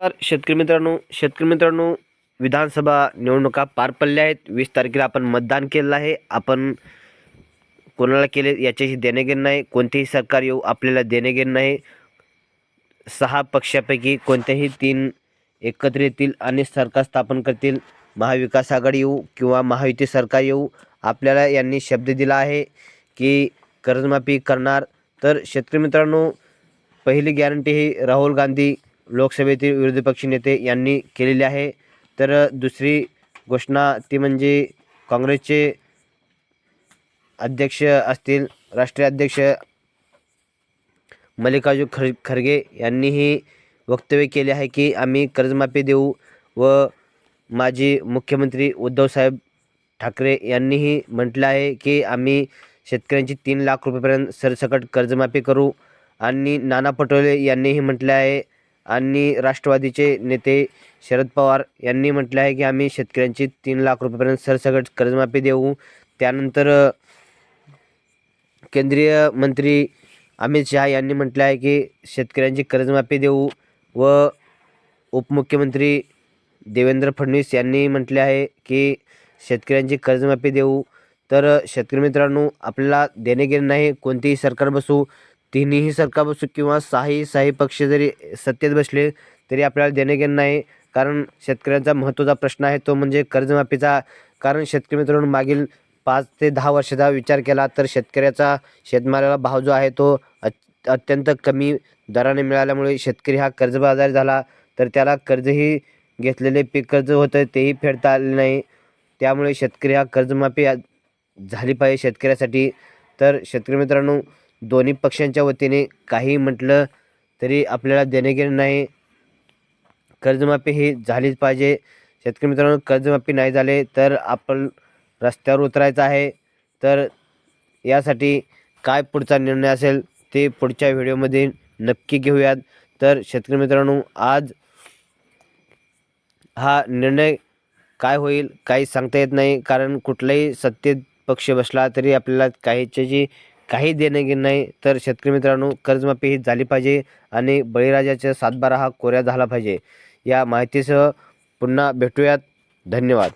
तर शेतकरी मित्रांनो शेतकरी मित्रांनो विधानसभा निवडणुका पार पडल्या आहेत. वीस तारखेला आपण मतदान केलेलं आहे. आपण कोणाला केले याच्याशी देणे घेणं नाही. कोणतेही सरकार येऊ आपल्याला देणे घेणं नाही. सहा पक्षापैकी कोणत्याही तीन एकत्र येतील आणि सरकार स्थापन करतील. महाविकास आघाडी येऊ किंवा महायुती सरकार येऊ आपल्याला यांनी शब्द दिला आहे की कर्जमाफी करणार. तर शेतकरी मित्रांनो पहिली गॅरंटी ही राहुल गांधी लोकसभेतील विरोधी पक्षनेते यांनी केलेली आहे. तर दुसरी घोषणा ती म्हणजे काँग्रेसचे अध्यक्ष असतील राष्ट्रीय अध्यक्ष मल्लिकार्जुन खर खरगे यांनीही वक्तव्य केले आहे की आम्ही कर्जमाफी देऊ व माजी मुख्यमंत्री उद्धवसाहेब ठाकरे यांनीही म्हटलं आहे की आम्ही शेतकऱ्यांची तीन लाख रुपयेपर्यंत सरसकट कर्जमाफी करू. आणि नाना पटोले यांनीही म्हटलं आहे आणि राष्ट्रवादीचे नेते शरद पवार यांनी म्हटलं आहे की आम्ही शेतकऱ्यांची तीन लाख रुपयेपर्यंत सरसकट कर्जमाफी देऊ. त्यानंतर केंद्रीय मंत्री अमित शहा यांनी म्हटलं आहे की शेतकऱ्यांची कर्जमाफी देऊ व उपमुख्यमंत्री देवेंद्र फडणवीस यांनी म्हटले आहे की शेतकऱ्यांची कर्जमाफी देऊ. तर शेतकरी मित्रांनो आपल्याला देणे घेणे नाही कोणतेही सरकार बसू तिन्ही सरकार बसू किंवा सहाही सहाही पक्ष जरी सत्तेत बसले तरी आपल्याला देणे घेणं नाही. कारण शेतकऱ्यांचा महत्त्वाचा प्रश्न आहे तो म्हणजे कर्जमाफीचा. कारण शेतकरी मित्रांनो मागील पाच ते दहा वर्षाचा विचार केला तर शेतकऱ्याचा शेतमालाला भाव जो आहे तो अत अत्यंत कमी दराने मिळाल्यामुळे शेतकरी हा कर्जबाजारी झाला. तर त्याला कर्जही घेतलेले पीक कर्ज होतं तेही फेडता आले नाही. त्यामुळे शेतकरी हा कर्जमाफी झाली पाहिजे शेतकऱ्यासाठी. तर शेतकरी मित्रांनो दोन्ही पक्षांच्या वतीने काही म्हटलं तरी आपल्याला देणेघेणे नाही. कर्जमाफी ही झालीच पाहिजे. शेतकरी मित्रांनो कर्जमाफी नाही झाले तर आपण रस्त्यावर उतरायचं आहे. तर यासाठी काय पुढचा निर्णय असेल ते पुढच्या व्हिडिओमध्ये नक्की घेऊयात. तर शेतकरी मित्रांनो आज हा निर्णय काय होईल काही सांगता येत नाही. कारण कुठलाही सत्तेत पक्ष बसला तरी आपल्याला काहीच्याची काही देणं घेणं नाही तर शेतकरी मित्रांनो कर्जमाफी ही झाली पाहिजे आणि बळीराजाचा सातबारा हा कोऱ्या झाला पाहिजे. या माहितीसह पुन्हा भेटूयात. धन्यवाद.